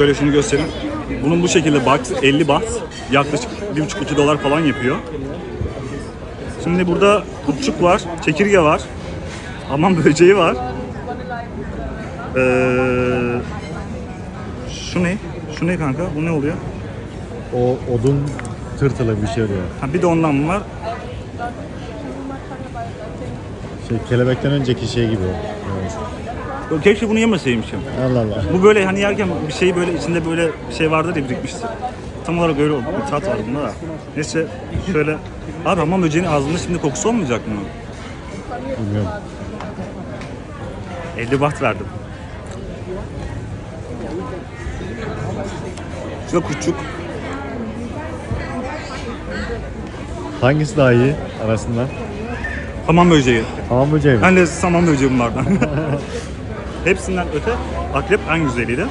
Şöyle şunu göstereyim. Bunun bu şekilde box 50 baht. Yaklaşık 1,5-2 dolar falan yapıyor. Şimdi burada kurtçuk var, çekirge var. Aman böceği var. Ee, şu ne? Şu ne kanka? Bu ne oluyor? O odun tırtılı bir şey oluyor. Ha, bir de ondan var. Şey kelebekten önceki şey gibi. Evet. Keşke bunu yemeseymişim. Allah Allah. Bu böyle hani yerken bir şey böyle içinde böyle bir şey vardır ya birikmiştir. Tam olarak öyle oldu. Bir tat var bunda da. Neyse şöyle. Abi hamam böceğinin ağzında şimdi kokusu olmayacak mı? Bilmiyorum. 50 baht verdim. Şurada kurtçuk. Hangisi daha iyi arasından? Hamam böceği. Hamam böceği mi? Ben de hamam böceği bunlardan. Hepsinden öte akrep en güzeliydi.